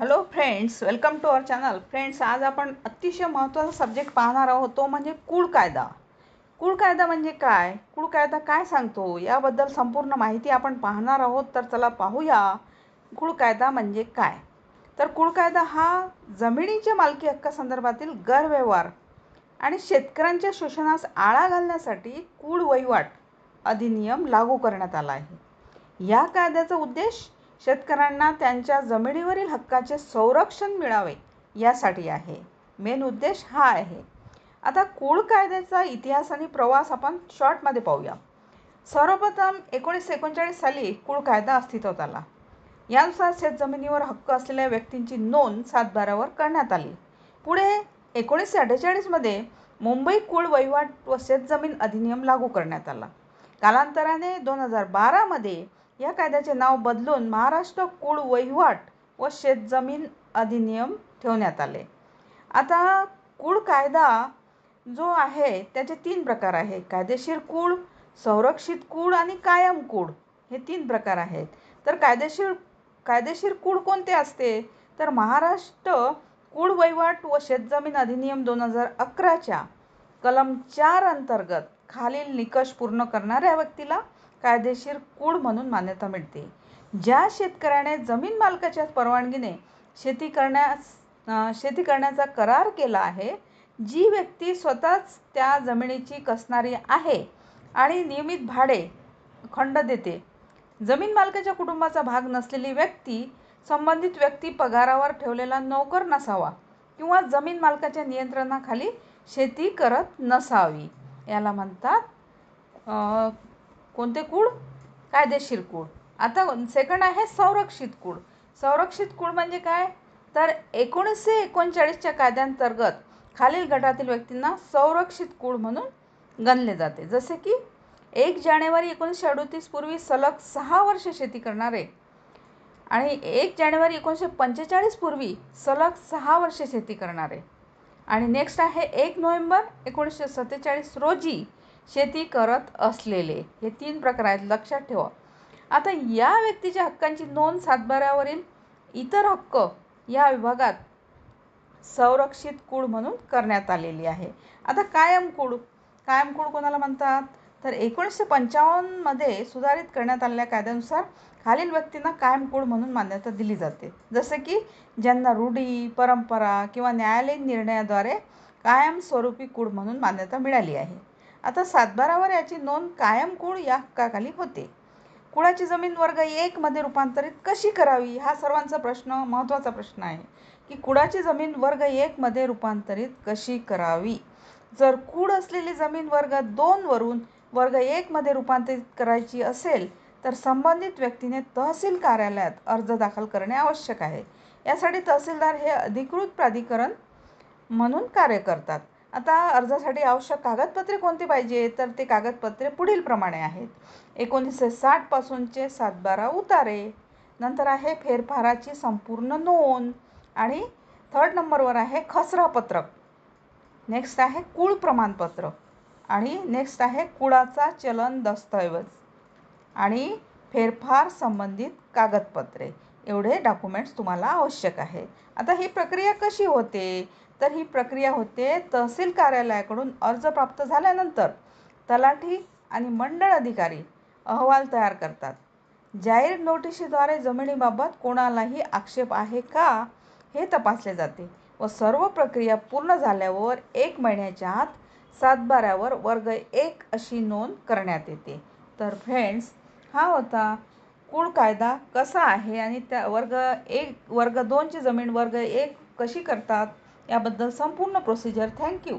Hello friends welcome to our channel friends आज आपण अतिशय महत्त्वाचा सब्जेक्ट पाहणार आहोत तो म्हणजे कुळ कायदा. कुळ कायदा म्हणजे काय? कुळ कायदा काय सांगतो? याबद्दल संपूर्ण माहिती आपण पाहणार आहोत तर चला पाहूया. कुळ कायदा म्हणजे काय? तर कुळ कायदा हा जमिनीच्या मालकी हक्कासंदर्भातील गैरव्यवहार आणि शेतकऱ्यांच्या शोषणास आळा घालण्यासाठी कुळ वहिवाट अधिनियम लागू करण्यात आला आहे. या कायद्याचा उद्देश शेतकऱ्यांना त्यांच्या जमिनीवरील हक्काचे संरक्षण मिळावे यासाठी आहे. मेन उद्देश हा आहे. आता कुळ कायद्याचा इतिहास आणि प्रवास आपण शॉर्टमध्ये पाहूया. सर्वप्रथम एकोणीसशे एकोणचाळीस साली कुळ कायदा अस्तित्वात आला. यानुसार शेतजमिनीवर हक्क असलेल्या व्यक्तींची नोंद सातबारावर करण्यात आली. पुढे एकोणीसशे अठ्ठेचाळीसमध्ये मुंबई कुळ वहिवाट व शेतजमीन अधिनियम लागू करण्यात आला. कालांतराने दोन हजार बारामध्ये या कायद्याचे नाव बदलून महाराष्ट्र कुळ वहिवाट व शेतजमीन अधिनियम ठेवण्यात आले. आता कुळ कायदा जो आहे त्याचे तीन प्रकार आहे कायदेशीर कुळ संरक्षित कुळ आणि कायम कुळ. हे तीन प्रकार आहेत. तर कायदेशीर कायदेशीर कुळ कोणते असते? तर महाराष्ट्र कुळ वहिवाट व शेतजमीन अधिनियम दोन हजार अकराच्या कलम चार अंतर्गत खालील निकष पूर्ण करणाऱ्या व्यक्तीला कायदेशीर कूड म्हणून मान्यता मिळते. ज्या शेतकऱ्याने जमीन मालकाच्या परवानगीने शेती करण्यास शेती करण्याचा करार केला आहे जी व्यक्ती स्वतःच त्या जमिनीची कसणारी आहे आणि नियमित भाडे खंड देते. जमीन मालकाच्या कुटुंबाचा भाग नसलेली व्यक्ती संबंधित व्यक्ती पगारावर ठेवलेला नोकर नसावा किंवा जमीन मालकाच्या नियंत्रणाखाली शेती करत नसावी याला म्हणतात कोणते कूळ? कायदेशीर कुळ. आता सेकंड आहे संरक्षित कूळ. संरक्षित कुळ म्हणजे काय? तर एकोणीसशे एकोणचाळीसच्या कायद्यांतर्गत खालील गटातील व्यक्तींना संरक्षित कूळ म्हणून गणले जाते. जसे की एक जानेवारी एकोणीसशे अडोतीस पूर्वी सलग सहा वर्ष शेती करणारे आणि एक जानेवारी एकोणीसशे पंचेचाळीस पूर्वी सलग सहा वर्ष शेती करणारे. आणि नेक्स्ट आहे एक नोव्हेंबर एकोणीसशे सत्तेचाळीस रोजी शेती करत असलेले. हे तीन प्रकार आहेत लक्षात ठेवा. आता या व्यक्तीच्या हक्कांची नोंद सातबाऱ्यावरील इतर हक्क या विभागात संरक्षित कुळ म्हणून करण्यात आलेली आहे. आता कायम कुळ कायम कुळ कोणाला म्हणतात? तर एकोणीसशे पंचावन्नमध्ये सुधारित करण्यात आलेल्या कायद्यानुसार खालील व्यक्तींना कायम कुळ म्हणून मान्यता दिली जाते. जसे की ज्यांना रूढी परंपरा किंवा न्यायालयीन निर्णयाद्वारे कायमस्वरूपी कुळ म्हणून मान्यता मिळाली आहे. आता सातबारावर याची नोंद कायम कुळ या हक्काखाली होते. कुळाची जमीन वर्ग एकमध्ये रूपांतरित कशी करावी हा सर्वांचा प्रश्न महत्त्वाचा प्रश्न आहे. की कुळाची जमीन वर्ग एकमध्ये रूपांतरित कशी करावी? जर कुळ असलेली जमीन वर्ग दोनवरून वर्ग एकमध्ये रूपांतरित करायची असेल तर संबंधित व्यक्तीने तहसील कार्यालयात अर्ज दाखल करणे आवश्यक आहे. यासाठी तहसीलदार हे अधिकृत प्राधिकरण म्हणून कार्य करतात. आता अर्जासाठी आवश्यक कागदपत्रे कोणती पाहिजे तर ते कागदपत्रे पुढीलप्रमाणे आहेत. एकोणीसशे साठपासूनचे सातबारा उतारे. नंतर आहे फेरफाराची संपूर्ण नोंद आणि थर्ड नंबरवर आहे खसरा पत्रक. नेक्स्ट आहे कुळ प्रमाणपत्र आणि नेक्स्ट आहे कुळाचा चलन दस्तऐवज आणि फेरफार संबंधित कागदपत्रे. एवढे डॉक्युमेंट्स तुम्हाला आवश्यक आहे आता ही प्रक्रिया कशी होते? तर ही प्रक्रिया होते तहसील कार्यालयाकडून अर्ज प्राप्त झाल्यानंतर तलाठी आणि मंडळ अधिकारी अहवाल तयार करतात. जाहीर नोटिशीद्वारे जमिनीबाबत कोणालाही आक्षेप आहे का हे तपासले जाते व सर्व प्रक्रिया पूर्ण झाल्यावर एक महिन्याच्या आत सातबाऱ्यावर वर्ग एक अशी नोंद करण्यात येते. तर फ्रेंड्स हा होता कुळ कायदा कसा आहे आणि त्या वर्ग एक वर्ग दोनची जमीन वर्ग एक कशी करतात? याबद्दल संपूर्ण प्रोसिजर थँक्यू